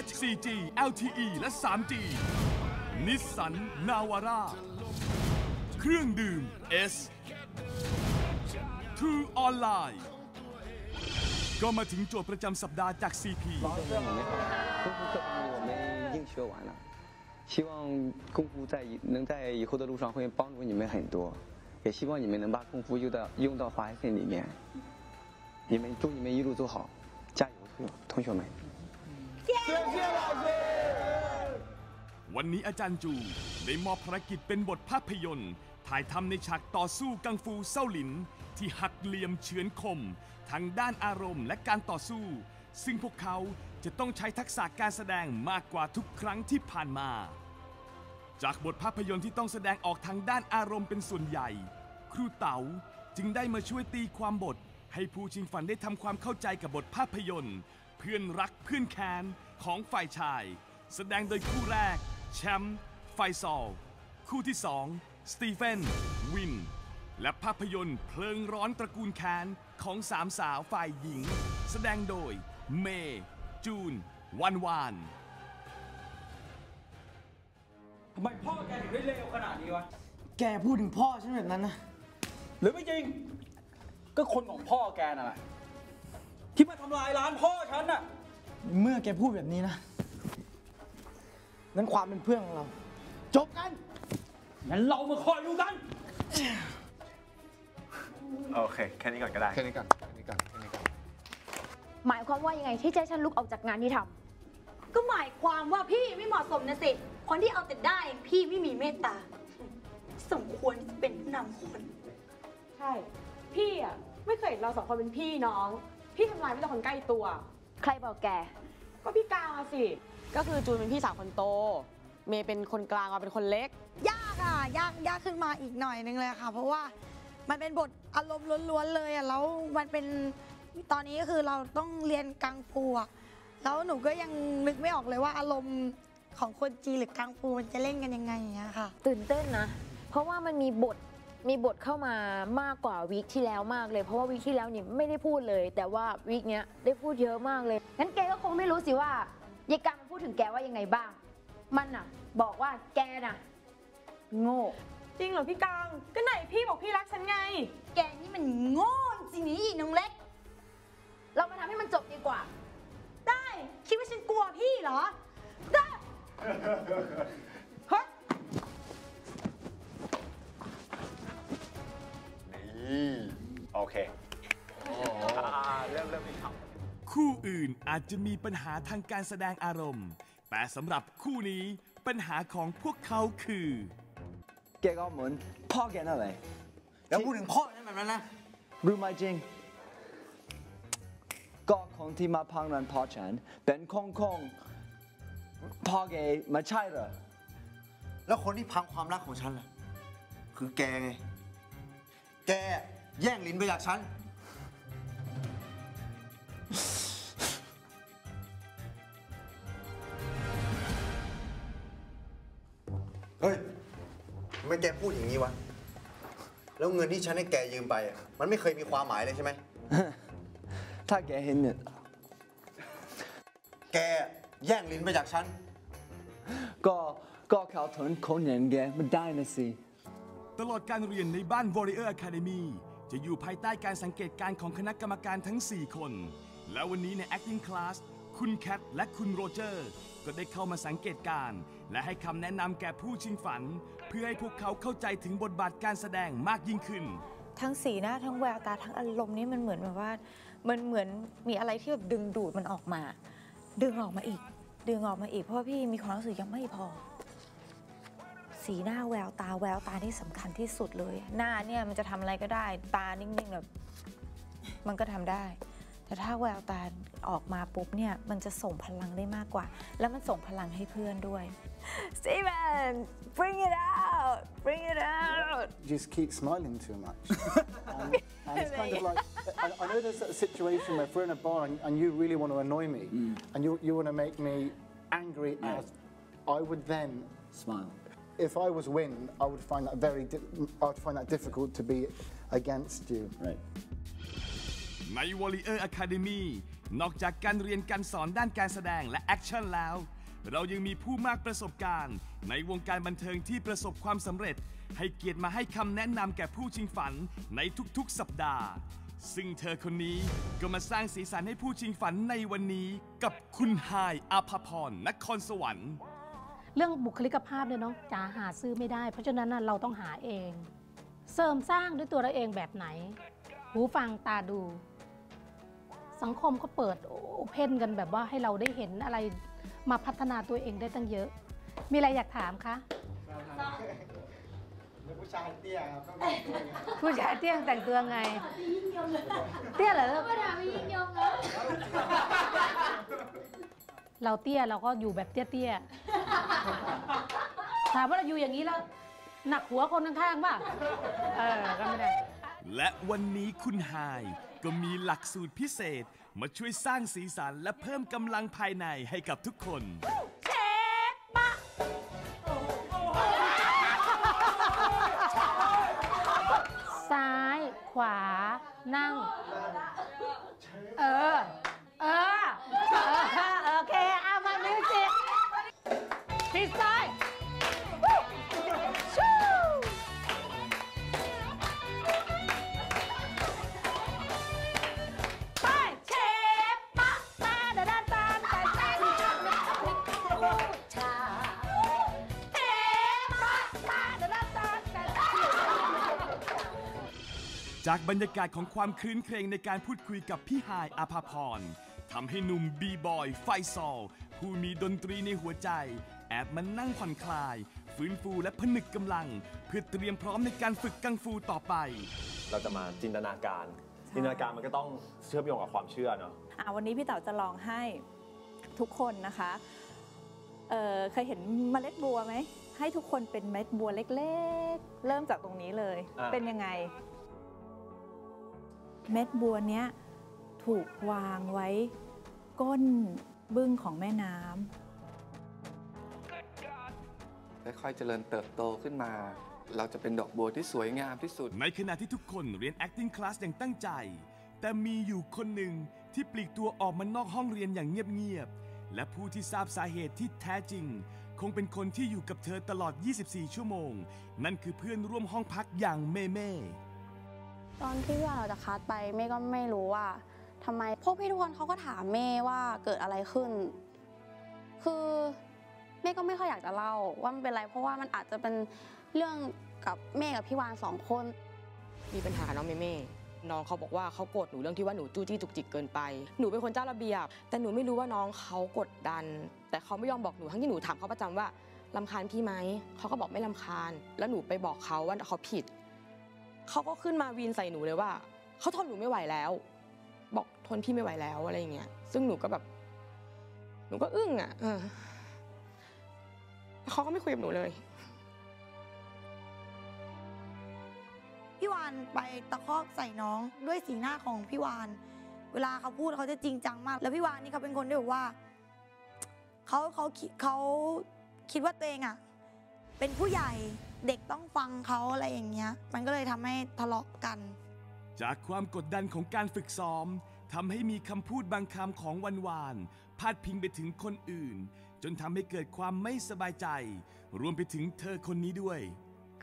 H 4G LTE และ 3G นิสสันนาวาร่า เครื่องดื่ม S True Online ก็มาถึงโจทย์ประจำสัปดาห์จาก CP 我们好，功夫课程我们已经学完了，希望功夫在以能在以后的路上会帮助你们很多，也希望你们能把功夫用到用到华爱森里面。你们祝你们一路走好，加油，同学们！ วันนี้อาจารย์จูได้มอบภารกิจเป็นบทภาพยนตร์ ถ่ายทำในฉากต่อสู้กังฟูเส้าหลิน ที่หักเหลี่ยมเฉือนคม ทั้งด้านอารมณ์และการต่อสู้ ซึ่งพวกเขาจะต้องใช้ทักษะการแสดงมากกว่าทุกครั้งที่ผ่านมา จากบทภาพยนตร์ที่ต้องแสดงออกทางด้านอารมณ์เป็นส่วนใหญ่ ครูเต๋าจึงได้มาช่วยตีความบท ให้ผู้ชิงฝันได้ทำความเข้าใจกับบทภาพยนตร์ เพื่อนรักเพื่อนแค้นของฝ่ายชาย แสดงโดยคู่แรก แชมป์ไฟซอล คู่ที่สองสตีเฟน วิน และภาพยนตร์เพลิงร้อนตระกูลแค้นของสามสาวฝ่ายหญิง แสดงโดยเมย์จูน วันวาน ทำไมพ่อแกถึงได้เลวขนาดนี้วะ แกพูดถึงพ่อฉันแบบนั้นนะ หรือไม่จริง ก็คนของพ่อแกน่ะแหละ ที่มาทำลายร้านพ่อฉันน่ะ เมื่อแกพูดแบบนี้นะนั้นความเป็นเพื่อนของเรา จบกัน งั้นเรามาคอยดูกัน โอเค แค่นี้ก่อนก็ได้ แค่นี้ก่อนแค่นี้ก่อนแค่นี้ก่อน หมายความว่ายังไงที่จะให้ฉันลุกออกจากงานที่ทำก็หมายความว่าพี่ไม่เหมาะสมนะสิ คนที่เอาแต่ได้ พี่ไม่มีเมตตา สมควรที่จะเป็นผู้นำคน ใช่ พี่อะ ไม่เคยเห็นเราสองคนเป็นพี่น้อง พี่ทำลายไม่แต่คนใกล้ตัว ใครบอกแก ก็พี่กาวอะสิ ก็คือจูนเป็นพี่สาวคนโต เมย์เป็นคนกลางมาเป็นคนเล็ก ยากอะยากยากขึ้นมาอีกหน่อยนึงเลยค่ะ เพราะว่ามันเป็นบทอารมณ์ล้วนๆเลยอะแล้วมันเป็นตอนนี้ก็คือเราต้องเรียนกังฟูอะแล้วหนูก็ยังนึกไม่ออกเลยว่าอารมณ์ของคนจีนหรือกังฟูมันจะเล่นกันยังไงอย่างเงี้ยค่ะ ตื่นเต้นนะ เพราะว่ามันมีบท มีบทเข้ามามากกว่าวีคที่แล้วมากเลย เพราะว่าวีคที่แล้วนี่ไม่ได้พูดเลย แต่ว่าวีคเนี้ยได้พูดเยอะมากเลย งั้นแกก็คงไม่รู้สิว่ายายการมันพูดถึงแกว่ายังไงบ้าง มันน่ะ บอกว่าแกน่ะ โง่ จริงเหรอพี่กางก็ไหนพี่บอกพี่รักฉันไง แกนี่มันโง่จริงนี่น้อง อื่นอาจจะมีปัญหาทางการแสดงอารมณ์ แต่สำหรับคู่นี้ปัญหาของพวกเขาคือแกก็เหมือนพ่อแกนั่นแหละแล้วพูดถึงพ่อฉันแบบนั้นนะ รู้ไหมจริง ก็คนที่มาพังรันพ่อฉัน เป็นคงคงพ่อแกไมาใช่เหรอ แล้วคนที่พังความรักของฉันล่ะ คือแกไง แกแย่งลิ้นไปจากฉัน แล้วเงินที่ฉันให้แกยืมไปอะมันไม่เคยมีความหมายเลยใช่ไหม ถ้าแกเห็นเนี่ย แกแย่งลิ้นไปจากฉัน ก็ก็เขาทนคนอย่างแกมันได้นะสิ ตลอดการเรียนในบ้าน Warrior Academy จะอยู่ภายใต้การสังเกตการณ์ของคณะกรรมการทั้ง 4 คน และวันนี้ใน acting class คุณแคทและคุณโรเจอร์ ก็ได้เข้ามาสังเกตการณ์และให้คำแนะนำแก่ผู้ชิงฝัน เพื่อให้พวกเขาเข้าใจถึงบทบาทการแสดงมากยิ่งขึ้น ทั้งสีหน้าทั้งแววตาทั้งอารมณ์นี่มันเหมือนแบบว่า มันเหมือนมีอะไรที่แบบดึงดูดมันออกมา ดึงออกมาอีก ดึงออกมาอีกเพราะว่าพี่มีความรู้สึกยังไม่พอ สีหน้าแววตาแววตาที่สำคัญที่สุดเลย หน้าเนี่ยมันจะทำอะไรก็ได้ ตานิ่งๆแบบมันก็ทำได้ แต่ถ้าแววตาออกมาปุ๊บเนี่ยมันจะส่งพลังได้มากกว่า แล้วมันส่งพลังให้เพื่อนด้วย Steven bring it out bring it out You just keep smiling too much. and, and it's kind of like, I, I know there's a situation where if we're in a bar and, and you really want to annoy me, and you, you want to make me angry, as I would then, smile if I was Win, I would find that very, di- I would find that difficult to be against you. right ใน Warrior Academy นอกจากการเรียนการสอนด้านการแสดงและแอคชั่นแล้ว เรายังมีผู้มากประสบการณ์ ในวงการบันเทิงที่ประสบความสำเร็จ ให้เกียรติมาให้คำแนะนำแก่ผู้ชิงฝันในทุกๆ สัปดาห์ ซึ่งเธอคนนี้ก็มาสร้างสีสันให้ผู้ชิงฝันในวันนี้ กับคุณไฮายอาภพรนครสวรรค์ เรื่องบุคลิกภาพเนี่ยเนาะจ๋าหาซื้อไม่ได้ เพราะฉะนั้นเราต้องหาเอง เสริมสร้างด้วยตัวเราเองแบบไหน หูฟังตาดู สังคมก็เปิดโอเพนกันแบบว่าให้เราได้เห็นอะไรมาพัฒนาตัวเองได้ตั้งเยอะ มีอะไรอยากถามคะผู้ชายเตี้ยครับต้องแต่งตัวยังไงผู้ชายเตี้ยแต่งตัวไงเตี้ยเหรอลูกก็ถามพี่ยิ่งยงนะเราเตี้ยเราก็อยู่แบบเตี้ยๆถามว่าเราอยู่อย่างนี้แล้วหนักหัวคนข้างๆป่ะเออก็ไม่ได้และวันนี้คุณไฮาย ก็มีหลักสูตรพิเศษ มาช่วยสร้างสีสันและเพิ่มกำลังภายในให้กับทุกคนซ้ายขวา นั่ง เออ เออ เออ จากบรรยากาศของความคลื้นเครงในการพูดคุยกับพี่ฮายอาภาพรทำให้หนุ่มบีบอยไฟซอลผู้มีดนตรีในหัวใจ แอบมานั่งผ่อนคลาย ฟื้นฟูและผนึกกำลัง เพื่อเตรียมพร้อมในการฝึกกังฟูต่อไป เราจะมาจินตนาการ จินตนาการมันก็ต้องเชื่อมโยงกับความเชื่อเนาะอะวันนี้พี่เต๋าจะลองให้ทุกคนนะคะเอ่อเคยเห็นเมล็ดบัวไหมให้ทุกคนเป็นเม็ดบัวเล็ก ๆ เริ่มจากตรงนี้เลยอะเป็นยังไง เม็ดบัวเนี้ยถูกวางไว้ก้นบึ้งของแม่น้ำค่อยๆเจริญเติบโตขึ้นมา เราจะเป็นดอกบัวที่สวยงามที่สุด ในขณะที่ทุกคนเรียน acting class อย่างตั้งใจ แต่มีอยู่คนหนึ่งที่ปลีกตัวออกมานอกห้องเรียนอย่างเงียบๆ และผู้ที่ทราบสาเหตุที่แท้จริง คงเป็นคนที่อยู่กับเธอตลอด 24 ชั่วโมง นั่นคือเพื่อนร่วมห้องพักอย่างเม่เม่ ตอนที่พี่วานเราจะคัดไปเม่ก็ไม่รู้ว่าทำไมพวกพี่ทุกคนเขาก็ถามเม่ว่าเกิดอะไรขึ้น คือเม่ก็ไม่ค่อยอยากจะเล่าว่ามันเป็นอะไรเพราะว่ามันอาจจะเป็นเรื่องกับเม่กับพี่วานสองคน มีปัญหาน้องเมเม่น้องเขาบอกว่าเขาโกรธหนูเรื่องที่ว่าหนูจู้จี้จุกจิกเกินไป หนูเป็นคนเจ้าระเบียบ แต่หนูไม่รู้ว่าน้องเขากดดัน แต่เขาไม่ยอมบอกหนูทั้งที่หนูถามเขาประจำว่าลำคาญพี่ไหม เขาก็บอกไม่ลำคาญ แล้วหนูไปบอกเขาว่าเขาผิด เขาก็ขึ้นมาวีนใส่หนูเลยว่าเขาทนหนูไม่ไหวแล้ว บอกทนพี่ไม่ไหวแล้วอะไรอย่างเงี้ยซึ่งหนูก็แบบ หนูก็อึ้งอะเออแล้วเขาก็ไม่คุยกับหนูเลยพี่วานไปตะคอกใส่น้องด้วยสีหน้าของพี่วาน เวลาเขาพูดเขาจะจริงจังมาก แล้วพี่วานนี่เขาเป็นคนที่แบบว่าเขาเขาเขาคิดว่าตัวเองอะ เป็นผู้ใหญ่ เด็กต้องฟังเขาอะไรอย่างเงี้ย มันก็เลยทำให้ทะเลาะกัน จากความกดดันของการฝึกซ้อมทำให้มีคำพูดบางคำของวันวานพาดพิงไปถึงคนอื่น จนทำให้เกิดความไม่สบายใจ รวมไปถึงเธอคนนี้ด้วย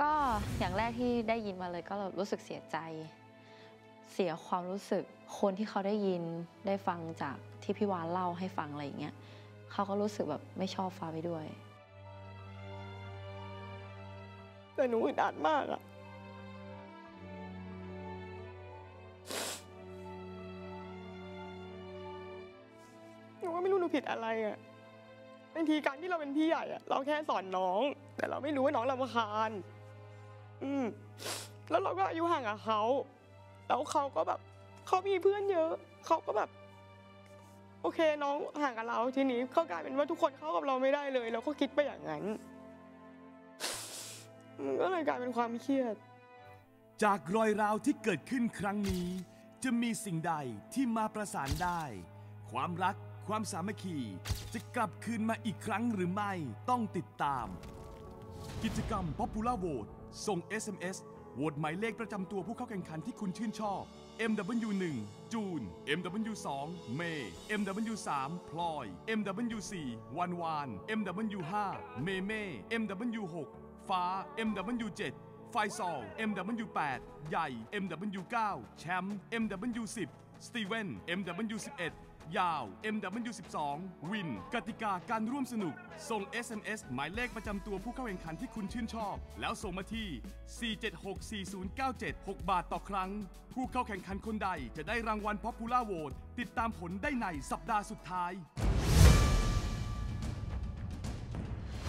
ก็อย่างแรกที่ได้ยินมาเลยก็รู้สึกเสียใจ เสียความรู้สึกคนที่เขาได้ยินได้ฟังจากที่พี่วานเล่าให้ฟังอะไรอย่างเงี้ยเขาก็รู้สึกแบบไม่ชอบฟ้าไปด้วย แต่หนูอึดอัดมากอะหนูก็ไม่รู้หนูผิดอะไรอะบางทีการที่เราเป็นพี่ใหญ่อะเราแค่สอนน้อง แต่เราไม่รู้ว่าน้องรำคาญ อืม แล้วเราก็อายุห่างกับเขา แล้วเขาก็แบบเขามีเพื่อนเยอะ เขาก็แบบ โอเคน้องห่างกับเราทีนี้ก็กลายเป็นว่าทุกคนเข้ากับเราไม่ได้เลย เราก็คิดไปอย่างนั้นมัน ก็เลยกลายเป็นความเครียด จากรอยร้าวที่เกิดขึ้นครั้งนี้ จะมีสิ่งใดที่มาประสานได้ ความรักความสามัคคีจะกลับคืนมาอีกครั้งหรือไม่ต้องติดตาม กิจกรรม Popular Vote ส่ง SMS โหวตหมายเลขประจำตัวผู้เข้าแข่งขันที่คุณชื่นชอบ MW1 จูน MW2 เมย์ MW3 พลอย MW4 วันวาน MW5 เมเม่ MW6 ฟ้า MW7 ไฟซอล MW8 ใหญ่ MW9 แชมป์ MW10 สตีเวน MW11 ยาว MW12 วิน กติกาการร่วมสนุก ส่ง SMS หมายเลขประจำตัวผู้เข้าแข่งขันที่คุณชื่นชอบ แล้วส่งมาที่ 4764097 6 บาทต่อครั้ง ผู้เข้าแข่งขันคนใดจะได้รางวัล Popular Vote ติดตามผลได้ในสัปดาห์สุดท้าย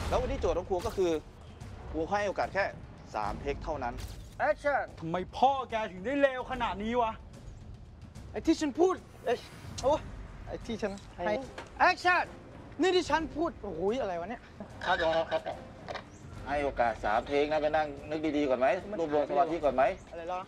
แล้ววันนี้โจทย์ของครูก็คือ ครูให้โอกาสแค่3เทคเท่านั้น แอคชั่นทำไมพ่อแกถึงได้เลวขนาดนี้วะ ไอ้ที่ฉันพูดเอ้ยโอ้ไอ้ที่ฉันให้แอคชั่นนี่ที่ฉันพูดโอ้โหอะไรวะเนี่ย ครับรองครับ ให้โอกาส3เทคนะไปนั่งนึกดีๆก่อนไหมรวบรวมสมาธิก่อนไหมอะไรเหรอ